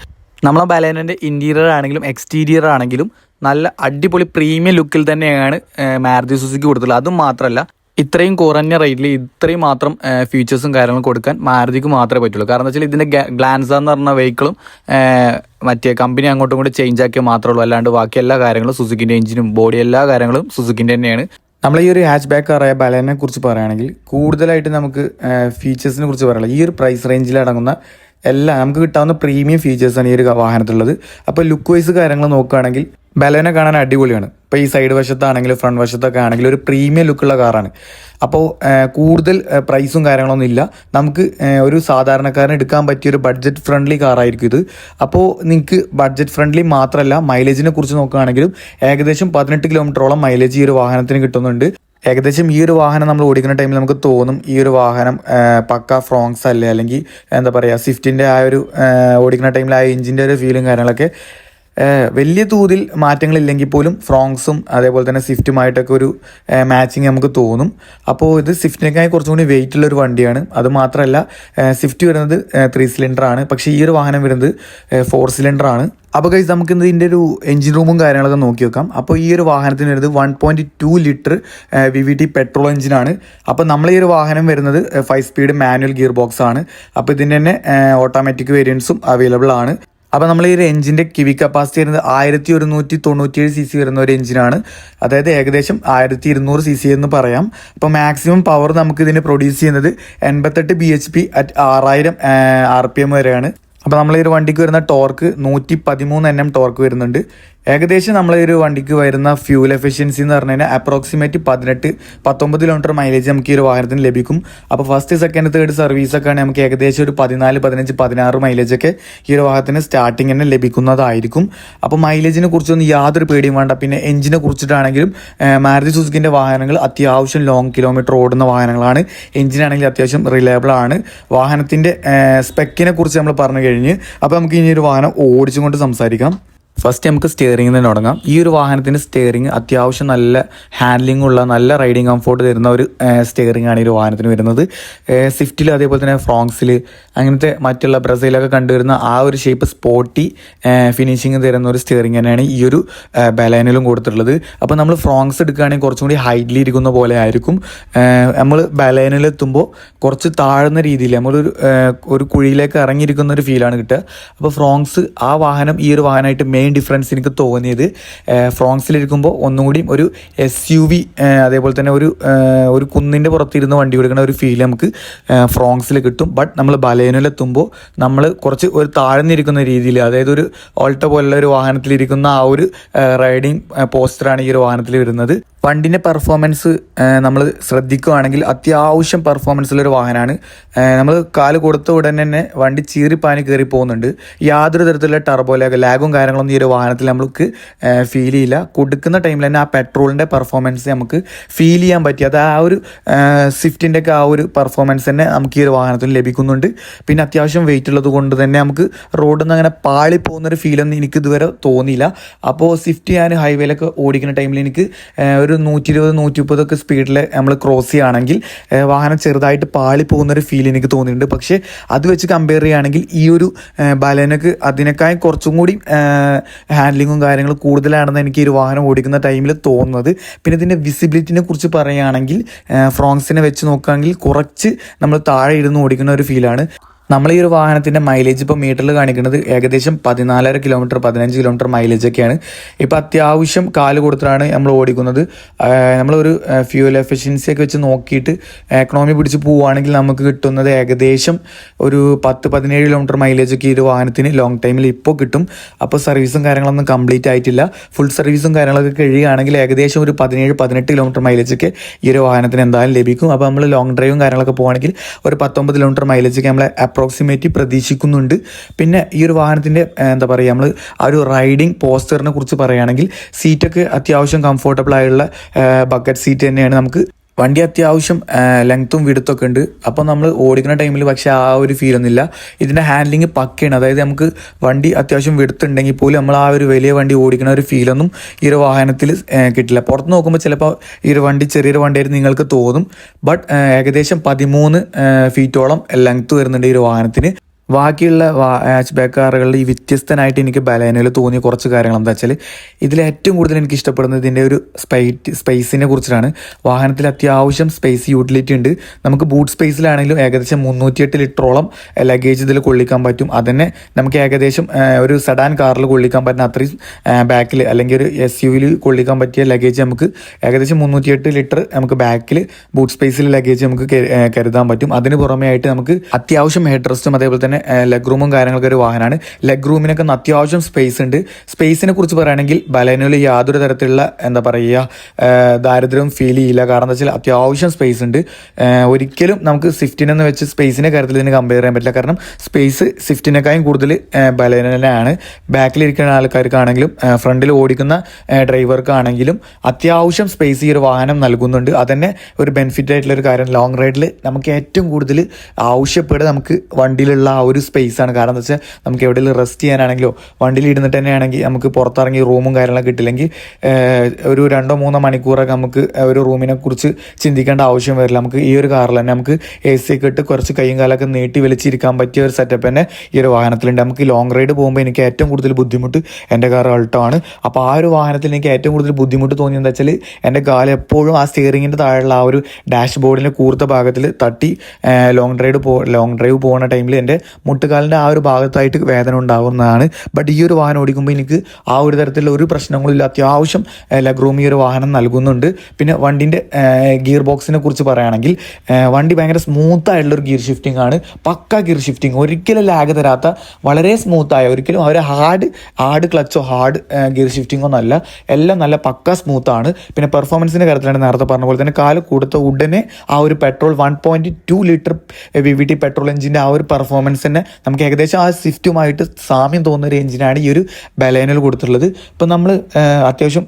നമ്മളെ ബലേനന്റെ ഇന്റീരിയർ ആണെങ്കിലും എക്സ്റ്റീരിയർ ആണെങ്കിലും നല്ല അടിപൊളി പ്രീമിയം ലുക്കിൽ തന്നെയാണ് മാരുതി സുസുക്കി കൊടുത്തുള്ളത് അതും മാത്രമല്ല ഇത്രയും കുറഞ്ഞ റേറ്റിൽ ഇത്രയും മാത്രം ഫീച്ചേഴ്സും കാര്യങ്ങളും കൊടുക്കാൻ മാരുതിക്ക് മാത്രമേ പറ്റുള്ളൂ. കാരണം എന്താ വെച്ചാൽ ഇതിന്റെ ഗ്ലാൻസ എന്ന് പറഞ്ഞ വെഹിക്കിളും മറ്റേ കമ്പനി അങ്ങോട്ടും കൂടി ചേഞ്ച് ആക്കിയാൽ മാത്രമേ ഉള്ളൂ. അല്ലാണ്ട് ബാക്കി എല്ലാ കാര്യങ്ങളും സുസുക്കിന്റെ എഞ്ചിനും ബോഡി എല്ലാ കാര്യങ്ങളും സുസുക്കിന്റെ തന്നെയാണ്. നമ്മൾ ഈ ഒരു ഹാച്ച് ബാക്ക് കാറായ ബലനെ കുറിച്ച് പറയുകയാണെങ്കിൽ കൂടുതലായിട്ട് നമുക്ക് ഫീച്ചേഴ്സിനെ കുറിച്ച് പറയാനുള്ളത് ഈ ഒരു പ്രൈസ് റേഞ്ചിൽ അടങ്ങുന്ന എല്ലാം നമുക്ക് കിട്ടാവുന്ന പ്രീമിയം ഫീച്ചേഴ്സാണ് ഈ ഒരു വാഹനത്തിലുള്ളത്. അപ്പോൾ ലുക്ക് വൈസ് കാര്യങ്ങൾ നോക്കുകയാണെങ്കിൽ ബലേനെ കാണാൻ അടിപൊളിയാണ്. ഇപ്പോൾ ഈ സൈഡ് വശത്താണെങ്കിലും ഫ്രണ്ട് വശത്തൊക്കെ ആണെങ്കിലും ഒരു പ്രീമിയം ലുക്കുള്ള കാറാണ് അപ്പോൾ കൂടുതൽ പ്രൈസും കാര്യങ്ങളൊന്നും ഇല്ല. നമുക്ക് ഒരു സാധാരണക്കാരന് എടുക്കാൻ പറ്റിയ ഒരു ബഡ്ജറ്റ് ഫ്രണ്ട്ലി കാറായിരിക്കും ഇത്. അപ്പോൾ നിങ്ങൾക്ക് ബഡ്ജറ്റ് ഫ്രണ്ട്ലി മാത്രമല്ല മൈലേജിനെ കുറിച്ച് നോക്കുകയാണെങ്കിലും ഏകദേശം പതിനെട്ട് കിലോമീറ്ററോളം മൈലേജ് ഈ ഒരു വാഹനത്തിന് കിട്ടുന്നുണ്ട്. ഏകദേശം ഈ ഒരു വാഹനം നമ്മൾ ഓടിക്കുന്ന ടൈമിൽ നമുക്ക് തോന്നും ഈ ഒരു വാഹനം പക്ക ഫ്രോങ്സ് അല്ലേ? അല്ലെങ്കിൽ എന്താ പറയുക സ്വിഫ്റ്റിന്റെ ആ ഒരു ഓടിക്കുന്ന ടൈമിൽ ആ എഞ്ചിന്റെ ഒരു ഫീലും കാര്യങ്ങളൊക്കെ വലിയ തോതിൽ മാറ്റങ്ങളില്ലെങ്കിൽ പോലും ഫ്രോങ്സും അതേപോലെ തന്നെ സ്വിഫ്റ്റുമായിട്ടൊക്കെ ഒരു മാച്ചിങ് നമുക്ക് തോന്നും. അപ്പോൾ ഇത് സ്വിഫ്റ്റിനേക്കായി കുറച്ചും കൂടി വെയിറ്റ് ഉള്ള ഒരു വണ്ടിയാണ്. അത് മാത്രമല്ല സ്വിഫ്റ്റ് വരുന്നത് ത്രീ സിലിണ്ടർ ആണ്. പക്ഷേ ഈ ഒരു വാഹനം വരുന്നത് ഫോർ സിലിണ്ടർ ആണ്. അപ്പോൾ കഴിച്ച് നമുക്ക് ഇതിന്റെ ഒരു എഞ്ചിൻ റൂമും കാര്യങ്ങളൊക്കെ നോക്കി വെക്കാം. അപ്പോൾ ഈ ഒരു വാഹനത്തിന് വരുന്നത് one point two litre V V T petrol എഞ്ചിനാണ് അപ്പോൾ നമ്മൾ ഈ ഒരു വാഹനം വരുന്നത് five speed manual gear box ആണ്. അപ്പോൾ ഇതിന്റെ തന്നെ ഓട്ടോമാറ്റിക് വേരിയൻസും അവൈലബിൾ ആണ്. അപ്പോൾ നമ്മൾ ഈ ഒരു എഞ്ചിന്റെ കിവി കപ്പാസിറ്റി വരുന്നത് ആയിരത്തി ഒരുന്നൂറ്റി തൊണ്ണൂറ്റിയേഴ് സി സി വരുന്ന ഒരു എഞ്ചിനാണ് അതായത് ഏകദേശം ആയിരത്തി ഇരുന്നൂറ് സി സി എന്ന് പറയാം. അപ്പോൾ മാക്സിമം പവർ നമുക്ക് ഇതിന് പ്രൊഡ്യൂസ് ചെയ്യുന്നത് എൺപത്തെട്ട് ബി എച്ച് പി അറ്റ് ആറായിരം ആർ പി എം വരെയാണ്. അപ്പോൾ നമ്മൾ ഈ ഒരു വണ്ടിക്ക് വരുന്ന ടോർക്ക് നൂറ്റി പതിമൂന്ന് എൻ എം ടോർക്ക് വരുന്നുണ്ട്. ഏകദേശം നമ്മൾ ഒരു വണ്ടിക്ക് വരുന്ന ഫ്യൂൽ എഫിഷ്യൻസി എന്ന് പറഞ്ഞു കഴിഞ്ഞാൽ അപ്രോക്സിമേറ്റ് പതിനെട്ട് പത്തൊമ്പത് കിലോമീറ്റർ മൈലേജ് നമുക്ക് ഈ ഒരു വാഹനത്തിന് ലഭിക്കും. അപ്പോൾ ഫസ്റ്റ് സെക്കൻഡ് തേർഡ് സർവീസ് ഒക്കെ ആണെങ്കിൽ നമുക്ക് ഏകദേശം ഒരു പതിനാല് പതിനഞ്ച് പതിനാറ് മൈലേജ് ഒക്കെ ഈ ഒരു വാഹനത്തിന് സ്റ്റാർട്ടിങ് തന്നെ ലഭിക്കുന്നതായിരിക്കും. അപ്പോൾ മൈലേജിനെ കുറിച്ചൊന്നും യാതൊരു പേടിയും വേണ്ട. പിന്നെ എഞ്ചിനെ കുറിച്ചിട്ടാണെങ്കിലും മാരുതി സുസുക്കിന്റെ വാഹനങ്ങൾ അത്യാവശ്യം ലോങ് കിലോമീറ്റർ ഓടുന്ന വാഹനങ്ങളാണ്. എഞ്ചിനാണെങ്കിൽ അത്യാവശ്യം റിലയബിൾ ആണ്. വാഹനത്തിന്റെ സ്പെക്കിനെ കുറിച്ച് നമ്മൾ പറഞ്ഞു കഴിഞ്ഞ് അപ്പോൾ നമുക്ക് ഇനി ഒരു വാഹനം ഓടിച്ചും കൊണ്ട് സംസാരിക്കാം. ഫസ്റ്റ് നമുക്ക് സ്റ്റിയറിംഗിൽ നിന്ന് തുടങ്ങാം. ഈ ഒരു വാഹനത്തിന് സ്റ്റിയറിംഗ് അത്യാവശ്യം നല്ല ഹാൻഡ്ലിംഗ് ഉള്ള നല്ല റൈഡിങ് കംഫോർട്ട് തരുന്ന ഒരു സ്റ്റിയറിംഗ് ആണ് ഈ ഒരു വാഹനത്തിന് വരുന്നത്. സ്വിഫ്റ്റിൽ അതേപോലെ തന്നെ ഫ്രോങ്സിൽ അങ്ങനത്തെ മറ്റുള്ള ബ്രസീലൊക്കെ കണ്ടുവരുന്ന ആ ഒരു ഷേപ്പ് സ്പോട്ടി ഫിനിഷിങ് തരുന്ന ഒരു സ്റ്റിയറിംഗ് തന്നെയാണ് ഈ ഒരു ബലേനിലും കൊടുത്തിട്ടുള്ളത്. അപ്പോൾ നമ്മൾ ഫ്രോങ്സ് എടുക്കുകയാണെങ്കിൽ കുറച്ചും കൂടി ഹൈറ്റിൽ ഇരിക്കുന്ന പോലെ ആയിരിക്കും. നമ്മൾ ബലേനിലെത്തുമ്പോൾ കുറച്ച് താഴ്ന്ന രീതിയിൽ നമ്മളൊരു ഒരു കുഴിയിലേക്ക് ഇറങ്ങിയിരിക്കുന്ന ഒരു ഫീലാണ് കിട്ടുക. അപ്പോൾ ഫ്രോങ്സ് ആ വാഹനം ഈ ഒരു വാഹനമായിട്ട് മെയിൻ ഡിഫറൻസ് എനിക്ക് തോന്നിയത്. ഫ്രോങ്സിലിരിക്കുമ്പോൾ ഒന്നും കൂടി ഒരു എസ് യു വി അതേപോലെ തന്നെ ഒരു ഒരു കുന്നിന്റെ പുറത്തിരുന്ന് വണ്ടി കൊടുക്കുന്ന ഒരു ഫീൽ നമുക്ക് ഫ്രോങ്സിൽ കിട്ടും. ബട്ട് നമ്മൾ ബലേനിലെത്തുമ്പോൾ നമ്മൾ കുറച്ച് ഒരു താഴ്ന്നിരിക്കുന്ന രീതിയിൽ അതായത് ഒരു ഓൾട്ടോ പോലുള്ള ഒരു വാഹനത്തിലിരിക്കുന്ന ആ ഒരു റൈഡിങ് പോസ്റ്ററാണ് ഈ ഒരു വാഹനത്തിൽ വരുന്നത്. വണ്ടിന്റെ പെർഫോമൻസ് നമ്മൾ ശ്രദ്ധിക്കുകയാണെങ്കിൽ അത്യാവശ്യം പെർഫോമൻസ് ഉള്ളൊരു വാഹനമാണ് നമ്മൾ കാൽ കൊടുത്ത ഉടനെ തന്നെ വണ്ടി ചീറിപ്പാനി കയറി പോകുന്നുണ്ട്. യാതൊരു തരത്തിലുള്ള ടർബോ ലാഗ് കാര്യങ്ങളൊന്നും ഒരു വാഹനത്തിൽ നമുക്ക് ഫീൽ ചെയ്യില്ല. കൊടുക്കുന്ന ടൈമിൽ തന്നെ ആ പെട്രോളിന്റെ പെർഫോമൻസ് നമുക്ക് ഫീൽ ചെയ്യാൻ പറ്റി. അത് ആ ഒരു സ്വിഫ്റ്റിന്റെ ഒക്കെ ആ ഒരു പെർഫോമൻസ് തന്നെ നമുക്ക് ഈ ഒരു വാഹനത്തിൽ ലഭിക്കുന്നുണ്ട്. പിന്നെ അത്യാവശ്യം വെയിറ്റ് ഉള്ളത് കൊണ്ട് തന്നെ നമുക്ക് റോഡിൽ നിന്ന് അങ്ങനെ പാളി പോകുന്നൊരു ഫീലൊന്നും എനിക്ക് ഇതുവരെ തോന്നിയില്ല. അപ്പോൾ സ്വിഫ്റ്റ് ഞാൻ ഹൈവേയിലൊക്കെ ഓടിക്കുന്ന ടൈമിൽ എനിക്ക് ഒരു നൂറ്റി ഇരുപത് നൂറ്റി മുപ്പതൊക്കെ സ്പീഡിൽ നമ്മൾ ക്രോസ് ചെയ്യുകയാണെങ്കിൽ വാഹനം ചെറുതായിട്ട് പാളി പോകുന്നൊരു ഫീൽ എനിക്ക് തോന്നിയിട്ടുണ്ട്. പക്ഷേ അത് വെച്ച് കമ്പയർ ചെയ്യുകയാണെങ്കിൽ ഈ ഒരു ബലനക്ക് അതിനേക്കാൾ കുറച്ചും കൂടി ഹാൻഡ്ലിങ്ങും കാര്യങ്ങളും കൂടുതലാണെന്ന് എനിക്ക് ഒരു വാഹനം ഓടിക്കുന്ന ടൈമിൽ തോന്നുന്നത്. പിന്നെ ഇതിന്റെ വിസിബിലിറ്റിനെ കുറിച്ച് പറയുകയാണെങ്കിൽ ഫ്രോങ്സിനെ വെച്ച് നോക്കുകയാണെങ്കിൽ കുറച്ച് നമ്മൾ താഴെ ഇരുന്ന് ഓടിക്കുന്ന ഒരു ഫീലാണ് നമ്മൾ ഈ ഒരു വാഹനത്തിന്റെ മൈലേജ് ഇപ്പോൾ മീറ്ററിൽ കാണിക്കുന്നത് ഏകദേശം പതിനാലര കിലോമീറ്റർ പതിനഞ്ച് കിലോമീറ്റർ മൈലേജ് ഒക്കെയാണ്. ഇപ്പോൾ അത്യാവശ്യം കാൽ കൊടുത്തിട്ടാണ് നമ്മൾ ഓടിക്കുന്നത്. നമ്മളൊരു ഫ്യൂൽ എഫിഷ്യൻസി ഒക്കെ വെച്ച് നോക്കിയിട്ട് എക്കണോമി പിടിച്ച് പോവുകയാണെങ്കിൽ നമുക്ക് കിട്ടുന്നത് ഏകദേശം ഒരു പത്ത് പതിനേഴ് കിലോമീറ്റർ മൈലേജ് ഒക്കെ ഈ ഒരു വാഹനത്തിന് ലോങ് ടൈമിൽ ഇപ്പോൾ കിട്ടും. അപ്പോൾ സർവീസും കാര്യങ്ങളൊന്നും കംപ്ലീറ്റ് ആയിട്ടില്ല. ഫുൾ സർവീസും കാര്യങ്ങളൊക്കെ കഴിയുകയാണെങ്കിൽ ഏകദേശം ഒരു പതിനേഴ് പതിനെട്ട് കിലോമീറ്റർ മൈലേജ് ഒക്കെ ഈ ഒരു വാഹനത്തിന് എന്തായാലും ലഭിക്കും. അപ്പോൾ നമ്മൾ ലോങ് ഡ്രൈവും കാര്യങ്ങളൊക്കെ പോകുകയാണെങ്കിൽ ഒരു പത്തൊമ്പത് കിലോമീറ്റർ മൈലേജ് ഒക്കെ നമ്മൾ അപ്രോക്സിമേറ്റ് പ്രതീക്ഷിക്കുന്നുണ്ട്. പിന്നെ ഈ ഒരു വാഹനത്തിന്റെ എന്താ പറയുക നമ്മൾ ആ ഒരു റൈഡിങ് പോസ്റ്ററിനെ കുറിച്ച് പറയുകയാണെങ്കിൽ സീറ്റൊക്കെ അത്യാവശ്യം കംഫോർട്ടബിൾ ആയുള്ള ബക്കറ്റ് സീറ്റ് തന്നെയാണ് നമുക്ക് വണ്ടി അത്യാവശ്യം ലെങ്ത്തും വിടുത്തൊക്കെ ഉണ്ട്. അപ്പോൾ നമ്മൾ ഓടിക്കുന്ന ടൈമിൽ പക്ഷേ ആ ഒരു ഫീൽ ഒന്നുമില്ല. ഇതിന്റെ ഹാൻഡ്ലിങ് പക്കയാണ്. അതായത് നമുക്ക് വണ്ടി അത്യാവശ്യം വിടുത്തുണ്ടെങ്കിൽ പോലും നമ്മൾ ആ ഒരു വലിയ വണ്ടി ഓടിക്കുന്ന ഒരു ഫീലൊന്നും ഈ ഒരു വാഹനത്തിൽ കിട്ടില്ല. പുറത്ത് നോക്കുമ്പോൾ ചിലപ്പോൾ ഈ ഒരു വണ്ടി ചെറിയൊരു വണ്ടിയായിട്ട് നിങ്ങൾക്ക് തോന്നും. ബട്ട് ഏകദേശം പതിമൂന്ന് ഫീറ്റോളം ലെങ്ത്ത് വരുന്നുണ്ട് ഈ ഒരു വാഹനത്തിന്. ബാക്കിയുള്ള ഹാച്ച് ബാക്ക് കാറുകളിൽ ഈ വ്യത്യസ്തനായിട്ട് എനിക്ക് ബലേനയിൽ തോന്നിയ കുറച്ച് കാര്യങ്ങൾ എന്താ വെച്ചാൽ ഇതിൽ ഏറ്റവും കൂടുതൽ എനിക്ക് ഇഷ്ടപ്പെടുന്നത് ഇതിന്റെ ഒരു സ്പൈറ്റ് സ്പേസിനെ കുറിച്ചിട്ടാണ്. വാഹനത്തിൽ അത്യാവശ്യം സ്പേസ് യൂട്ടിലിറ്റി ഉണ്ട്. നമുക്ക് ബൂട്ട് സ്പേസിലാണെങ്കിലും ഏകദേശം മുന്നൂറ്റിയെട്ട് ലിറ്ററോളം ലഗേജ് ഇതിൽ കൊള്ളിക്കാൻ പറ്റും. അതന്നെ നമുക്ക് ഏകദേശം ഒരു സഡാൻ കാറിൽ കൊള്ളിക്കാൻ പറ്റുന്ന അത്രയും ബാക്കിൽ അല്ലെങ്കിൽ ഒരു എസ് യു വിയിൽ കൊള്ളിക്കാൻ പറ്റിയ ലഗേജ് നമുക്ക് ഏകദേശം മുന്നൂറ്റിയെട്ട് ലിറ്റർ നമുക്ക് ബാക്കിൽ ബൂട്ട് സ്പേസിൽ ലഗേജ് നമുക്ക് കരുതാൻ പറ്റും. അതിന് പുറമെ ആയിട്ട് നമുക്ക് അത്യാവശ്യം ഹെഡ് റെസ്റ്റും അതേപോലെ തന്നെ ലെഗ് റൂമും കാര്യങ്ങളൊക്കെ ഒരു വാഹനമാണ് ലെഗ് റൂമിനൊക്കെ അത്യാവശ്യം സ്പേസ് ഉണ്ട്. സ്പേസിനെ കുറിച്ച് പറയുകയാണെങ്കിൽ ബലേനോയിൽ യാതൊരു തരത്തിലുള്ള എന്താ പറയുക ദാരിദ്ര്യം ഫീൽ ചെയ്യില്ല. കാരണം എന്താ വെച്ചാൽ അത്യാവശ്യം സ്പേസ് ഉണ്ട്. ഒരിക്കലും നമുക്ക് സ്വിഫ്റ്റിനെന്ന് വെച്ച് സ്പേസിന്റെ കാര്യത്തിൽ ഇതിന് കമ്പയർ ചെയ്യാൻ പറ്റില്ല. കാരണം സ്പേസ് സ്വിഫ്റ്റിനേക്കാളും കൂടുതൽ ബലേനോയിലാണ് ബാക്കിലിരിക്കുന്ന ആൾക്കാർക്കാണെങ്കിലും ഫ്രണ്ടിൽ ഓടിക്കുന്ന ഡ്രൈവർക്കാണെങ്കിലും അത്യാവശ്യം സ്പേസ് ഈ ഒരു വാഹനം നൽകുന്നുണ്ട്. അതന്നെ ഒരു ബെനിഫിറ്റ് ആയിട്ടുള്ള ഒരു കാര്യം. ലോങ് റൈഡിൽ നമുക്ക് ഏറ്റവും കൂടുതൽ ആവശ്യപ്പെടുക നമുക്ക് വണ്ടിയിലുള്ള ആ ഒരു സ്പേസ് ആണ്. കാരണം എന്താ വെച്ചാൽ നമുക്ക് എവിടെയെങ്കിലും റെസ്റ്റ് ചെയ്യാനാണെങ്കിലോ വണ്ടിയിൽ ഇരുന്നിട്ട് തന്നെയാണെങ്കിൽ നമുക്ക് പുറത്തിറങ്ങി റൂമും കാര്യങ്ങളൊക്കെ കിട്ടില്ലെങ്കിൽ ഒരു രണ്ടോ മൂന്നോ മണിക്കൂറൊക്കെ നമുക്ക് ഒരു റൂമിനെ കുറിച്ച് ചിന്തിക്കേണ്ട ആവശ്യം വരില്ല. നമുക്ക് ഈ ഒരു കാറിൽ തന്നെ നമുക്ക് എ സി ഒക്കെ ഇട്ട് കുറച്ച് കൈയും കാലൊക്കെ നീട്ടി വലിച്ചിരിക്കാൻ പറ്റിയ ഒരു സെറ്റപ്പ് തന്നെ ഈ ഒരു വാഹനത്തിലുണ്ട്. നമുക്ക് ലോങ് റൈഡ് പോകുമ്പോൾ എനിക്ക് ഏറ്റവും കൂടുതൽ ബുദ്ധിമുട്ട് എന്റെ കാർ അൾട്ടോ ആണ്. അപ്പോൾ ആ ഒരു വാഹനത്തിൽ എനിക്ക് ഏറ്റവും കൂടുതൽ ബുദ്ധിമുട്ട് തോന്നിയത് എന്താ വെച്ചാൽ എന്റെ കാൽ എപ്പോഴും ആ സ്റ്റിയറിങ്ങിന്റെ താഴെയുള്ള ആ ഒരു ഡാഷ് ബോർഡിന്റെ കൂർത്ത ഭാഗത്തിൽ തട്ടി ലോങ് ഡ്രൈവ് പോ ലോങ് ഡ്രൈവ് പോകുന്ന ടൈമിൽ എന്റെ മുട്ടുകാലിന്റെ ആ ഒരു ഭാഗത്തായിട്ട് വേദന ഉണ്ടാകുന്നതാണ് ബട്ട് ഈ ഒരു വാഹനം ഓടിക്കുമ്പോൾ എനിക്ക് ആ ഒരു തരത്തിലുള്ള ഒരു പ്രശ്നങ്ങളില്ല. അത്യാവശ്യം ലഗ്രൂം ഈ ഒരു വാഹനം നൽകുന്നുണ്ട്. പിന്നെ വണ്ടിന്റെ ഗിയർ ബോക്സിനെ കുറിച്ച് പറയുകയാണെങ്കിൽ വണ്ടി ഭയങ്കര സ്മൂത്ത് ആയിട്ടുള്ള ഒരു ഗിയർ ഷിഫ്റ്റിംഗ് ആണ്. പക്ക ഗിയർ ഷിഫ്റ്റിംഗ് ഒരിക്കലും ലാഗ് തരാത്ത വളരെ സ്മൂത്തായ ഒരിക്കലും ഒരു ഹാർഡ് ഹാർഡ് ക്ലച്ചോ ഹാർഡ് ഗിയർ ഷിഫ്റ്റിംഗോ അല്ല എല്ലാം നല്ല പക്ക സ്മൂത്താണ് പിന്നെ പെർഫോമൻസിന്റെ കാര്യത്തിലാണ് നേരത്തെ പറഞ്ഞ പോലെ തന്നെ കാൽ കൊടുത്ത ഉടനെ ആ ഒരു petrol one point two litre V V T petrol എഞ്ചിന്റെ ആ ഒരു പെർഫോമൻസ് തന്നെ നമുക്ക് ഏകദേശം ആ സ്വിഫ്റ്റുമായിട്ട് സാമ്യം തോന്നുന്ന ഒരു എഞ്ചിനാണ് ഈ ഒരു ബലേനിൽ കൊടുത്തിട്ടുള്ളത്. ഇപ്പം നമ്മൾ അത്യാവശ്യം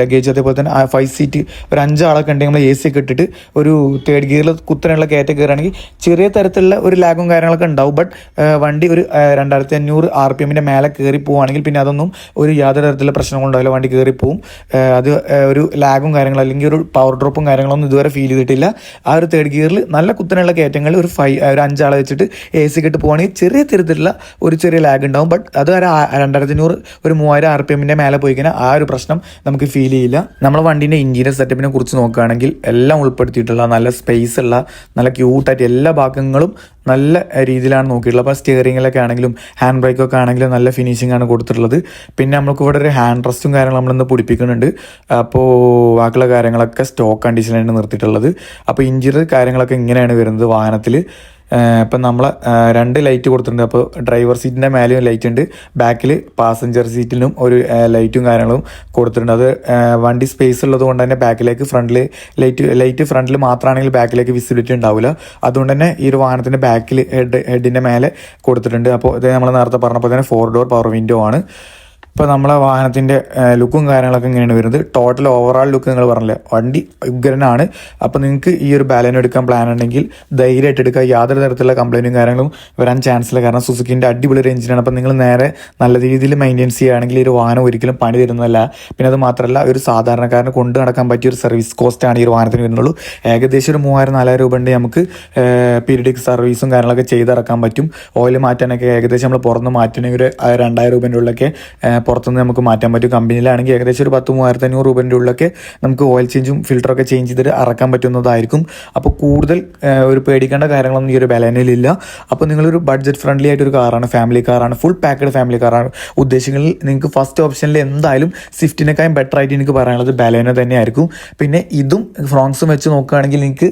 ലഗേജ് അതേപോലെ തന്നെ ഫൈവ് സീറ്റ് ഒരു അഞ്ചാളൊക്കെ ഉണ്ടെങ്കിൽ നമ്മൾ എ സി ഒക്കെ ഇട്ടിട്ട് ഒരു തേർഡ് ഗിയറിൽ കുത്തനെയുള്ള കയറ്റം കയറുകയാണെങ്കിൽ ചെറിയ തരത്തിലുള്ള ഒരു ലാഗും കാര്യങ്ങളൊക്കെ ഉണ്ടാവും. ബട്ട് വണ്ടി ഒരു രണ്ടായിരത്തി അഞ്ഞൂറ് ആർ പി എമ്മിന്റെ മേലെ കയറി പോവുകയാണെങ്കിൽ പിന്നെ അതൊന്നും ഒരു യാതൊരു തരത്തിലുള്ള പ്രശ്നങ്ങളും ഉണ്ടാവില്ല. വണ്ടി കയറി പോവും. അത് ഒരു ലാഗും കാര്യങ്ങളും അല്ലെങ്കിൽ ഒരു പവർ ഡ്രോപ്പും കാര്യങ്ങളൊന്നും ഇതുവരെ ഫീൽ ചെയ്തിട്ടില്ല. ആ ഒരു തേർഡ് ഗിയറിൽ നല്ല കുത്തനെയുള്ള കയറ്റങ്ങളിൽ ഒരു ഫൈവ് ഒരു അഞ്ചാളെ വെച്ചിട്ട് എ സി കിട്ട് പോവുകയാണെങ്കിൽ ചെറിയ തരത്തിലുള്ള ഒരു ചെറിയ ലാഗ് ഉണ്ടാവും. ബട്ട് അത് ഒരു ആ- രണ്ടായിരത്തി അഞ്ഞൂറ് ഒരു മൂവായിരം ആർ പി എമ്മിന്റെ മേലെ പോയി കഴിഞ്ഞാൽ ആ ഒരു പ്രശ്നം നമുക്ക് ഫീൽ ചെയ്യില്ല. നമ്മുടെ വണ്ടീന്റെ ഇന്റീരിയർ സെറ്റപ്പിനെ കുറിച്ച് നോക്കുകയാണെങ്കിൽ എല്ലാം ഉൾപ്പെടുത്തിയിട്ടുള്ള നല്ല സ്പേസ് ഉള്ള നല്ല ക്യൂട്ടായിട്ട് എല്ലാ ഭാഗങ്ങളും നല്ല രീതിയിലാണ് നോക്കിയിട്ടുള്ളത്. അപ്പോൾ സ്റ്റിയറിങ്ങിലൊക്കെ ആണെങ്കിലും ഹാൻഡ് ബ്രേക്കൊക്കെ ആണെങ്കിലും നല്ല ഫിനിഷിംഗ് ആണ് കൊടുത്തിട്ടുള്ളത്. പിന്നെ നമുക്ക് ഇവിടെ ഒരു ഹാൻഡ് റെസ്റ്റും കാര്യങ്ങളും നമ്മളിന്ന് പിടിപ്പിക്കുന്നുണ്ട്. അപ്പോൾ ബാക്കിയുള്ള കാര്യങ്ങളൊക്കെ സ്റ്റോക്ക് കണ്ടീഷനിലാണ് നിർത്തിയിട്ടുള്ളത്. അപ്പോൾ ഇഞ്ചിയർ കാര്യങ്ങളൊക്കെ ഇങ്ങനെയാണ് വരുന്നത് വാഹനത്തിൽ ഇപ്പം നമ്മൾ രണ്ട് ലൈറ്റ് കൊടുത്തിട്ടുണ്ട്. അപ്പോൾ ഡ്രൈവർ സീറ്റിന്റെ മേലെയും ലൈറ്റ് ഉണ്ട്. ബാക്കിൽ പാസഞ്ചർ സീറ്റിനും ഒരു ലൈറ്റും കാര്യങ്ങളും കൊടുത്തിട്ടുണ്ട്. അത് വണ്ടി സ്പേസ് ഉള്ളത് കൊണ്ട് തന്നെ ബാക്കിലേക്ക് ഫ്രണ്ടിൽ ലൈറ്റ് ലൈറ്റ് ഫ്രണ്ടിൽ മാത്രമാണെങ്കിൽ ബാക്കിലേക്ക് വിസിബിലിറ്റി ഉണ്ടാവില്ല. അതുകൊണ്ട് തന്നെ ഈ ഒരു വാഹനത്തിന്റെ ബാക്കിൽ ഹെഡ് ഹെഡിന്റെ മേലെ കൊടുത്തിട്ടുണ്ട്. അപ്പോൾ ഇത് നമ്മൾ നേരത്തെ പറഞ്ഞപ്പോൾ തന്നെ ഫോർ ഡോർ പവർ വിൻഡോ ആണ്. ഇപ്പോൾ നമ്മളെ വാഹനത്തിന്റെ ലുക്കും കാര്യങ്ങളൊക്കെ ഇങ്ങനെയാണ് വരുന്നത്. ടോട്ടൽ ഓവറോൾ ലുക്ക് നിങ്ങൾ പറഞ്ഞില്ലേ? വണ്ടി ഉഗ്രനാണ്. അപ്പോൾ നിങ്ങൾക്ക് ഈ ഒരു ബാലൻ എടുക്കാൻ പ്ലാൻ ഉണ്ടെങ്കിൽ ധൈര്യമായിട്ട് എടുക്കുക. യാതൊരു തരത്തിലുള്ള കംപ്ലൈന്റും കാര്യങ്ങളും വരാൻ ചാൻസ് ഇല്ല. കാരണം സുസുക്കിന്റെ അടിപൊളി ഒരു എഞ്ചിനാണ് അപ്പോൾ നിങ്ങൾ നേരെ നല്ല രീതിയിൽ മെയിന്റെയിൻസ് ചെയ്യുകയാണെങ്കിൽ ഈ ഒരു വാഹനം ഒരിക്കലും പണി തരുന്നതല്ല. പിന്നെ അത് മാത്രമല്ല ഒരു സാധാരണക്കാരന് കൊണ്ട് നടക്കാൻ പറ്റിയ ഒരു സർവീസ് കോസ്റ്റാണ് ഈ ഒരു വാഹനത്തിന് വരുന്നുള്ളൂ. ഏകദേശം ഒരു മൂവായിരം നാലായിരം രൂപ ഉണ്ട് നമുക്ക് പീരിയഡിക് സർവീസും കാര്യങ്ങളൊക്കെ ചെയ്തിറക്കാൻ പറ്റും. ഓയിൽ മാറ്റാനൊക്കെ ഏകദേശം നമ്മൾ പുറത്ത് മാറ്റണമെങ്കിൽ ഒരു രണ്ടായിരം രൂപേന്റെ ഉള്ളിലൊക്കെ പുറത്തുനിന്ന് നമുക്ക് മാറ്റാൻ പറ്റും. കമ്പനിയിലാണെങ്കിൽ ഏകദേശം ഒരു പത്ത് മൂവായിരത്തി അഞ്ഞൂറ് രൂപേന്റെ ഉള്ളിലൊക്കെ നമുക്ക് ഓയിൽ ചേഞ്ചും ഫിൽറ്ററൊക്കെ ചേഞ്ച് ചെയ്തിട്ട് ഇറക്കാൻ പറ്റുന്നതായിരിക്കും. അപ്പോൾ കൂടുതൽ ഒരു പേടിക്കേണ്ട കാര്യങ്ങളൊന്നും ഈ ഒരു ബലേനയിലില്ല അപ്പോൾ നിങ്ങളൊരു ബഡ്ജറ്റ് ഫ്രണ്ട്ലി ആയിട്ട് ഒരു കാറാണ് ഫാമിലി കാറാണ് ഫുൾ പാക്കഡ് ഫാമിലി കാറാണ് ഉദ്ദേശങ്ങളിൽ നിങ്ങൾക്ക് ഫസ്റ്റ് ഓപ്ഷനിൽ എന്തായാലും സ്വിഫ്റ്റിനേക്കാളും ബെറ്റർ ആയിട്ട് എനിക്ക് പറയാനുള്ളത് ബലേന തന്നെയായിരിക്കും. പിന്നെ ഇതും ഫ്രോങ്സും വെച്ച് നോക്കുകയാണെങ്കിൽ എനിക്ക്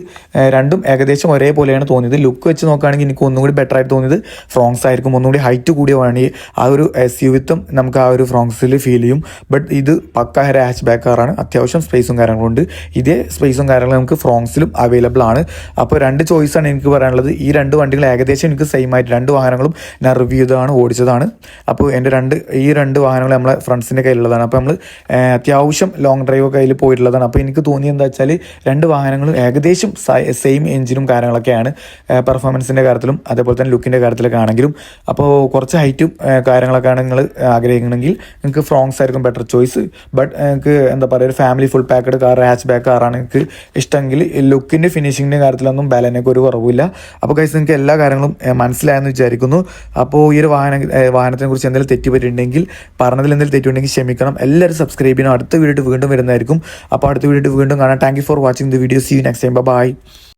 രണ്ടും ഏകദേശം ഒരേപോലെയാണ് തോന്നിയത്. ലുക്ക് വെച്ച് നോക്കുകയാണെങ്കിൽ എനിക്ക് ഒന്നുകൂടി ബെറ്റർ ആയിട്ട് തോന്നിയത് ഫ്രോങ്സ് ആയിരിക്കും. ഒന്നുകൂടി ഹൈറ്റ് കൂടിയ വേണമെങ്കിൽ ആ ഒരു എസ് യുവിത്വം നമുക്ക് ആ ഒരു ഫ്രോങ്സിൽ ഫീൽ ചെയ്യും. ബട്ട് ഇത് പക്ക ഒരു ഹാച്ച് ബാക്ക് കാറാണ് അത്യാവശ്യം സ്പേസും കാര്യങ്ങളും ഉണ്ട്. ഇതേ സ്പേസും കാര്യങ്ങളും നമുക്ക് ഫ്രോങ്സിലും അവൈലബിൾ ആണ്. അപ്പോൾ രണ്ട് ചോയ്സാണ് എനിക്ക് പറയാനുള്ളത്. ഈ രണ്ട് വണ്ടികൾ ഏകദേശം എനിക്ക് സെയിം ആയിട്ട് രണ്ട് വാഹനങ്ങളും ഞാൻ റിവ്യൂ ചെയ്തതാണ് ഓടിച്ചതാണ്. അപ്പോൾ എന്റെ രണ്ട് ഈ രണ്ട് വാഹനങ്ങൾ നമ്മളെ ഫ്രണ്ട്സിന്റെ കയ്യിലുള്ളതാണ്. അപ്പോൾ നമ്മൾ അത്യാവശ്യം ലോങ് ഡ്രൈവ് കയ്യിൽ പോയിട്ടുള്ളതാണ്. അപ്പോൾ എനിക്ക് തോന്നിയത് എന്താ വെച്ചാൽ രണ്ട് വാഹനങ്ങളും ഏകദേശം സെയിം എഞ്ചിനും കാര്യങ്ങളൊക്കെയാണ് പെർഫോമൻസിന്റെ കാര്യത്തിലും അതേപോലെ തന്നെ ലുക്കിന്റെ കാര്യത്തിലൊക്കെ ആണെങ്കിലും. അപ്പോൾ കുറച്ച് ഹൈറ്റും കാര്യങ്ങളൊക്കെ ആണ് നിങ്ങൾ ആഗ്രഹിക്കണമെങ്കിൽ നിങ്ങൾക്ക് ഫ്രോങ്സ് ആയിരിക്കും ബെറ്റർ ചോയ്സ് ബട്ട് നിങ്ങൾക്ക് എന്താ പറയുക ഒരു family full packed car hatchback കാറാണ് നിങ്ങൾക്ക് ഇഷ്ടമെങ്കിൽ ലുക്കിന്റെ ഫിനിഷിങ്ങിന്റെ കാര്യത്തിലൊന്നും ബാലനൊക്കെ ഒരു കുറവില്ല. അപ്പോൾ കൈസ് നിങ്ങൾക്ക് എല്ലാ കാര്യങ്ങളും മനസ്സിലായെന്ന് വിചാരിക്കുന്നു. അപ്പോൾ ഈ ഒരു വാഹന വാഹനത്തിനെ കുറിച്ച് എന്തെങ്കിലും തെറ്റ് പറ്റിയിട്ടുണ്ടെങ്കിൽ പറഞ്ഞതിൽ എന്തെങ്കിലും തെറ്റുണ്ടെങ്കിൽ ക്ഷമിക്കണം. എല്ലാവരും സബ്സ്ക്രൈബ് ചെയ്യണം. അടുത്ത വീഡിയോ വീണ്ടും വരുന്നതായിരിക്കും. അപ്പോൾ അടുത്ത വീഡിയോ വീണ്ടും കാണാം. Thank for watching the video see next time bye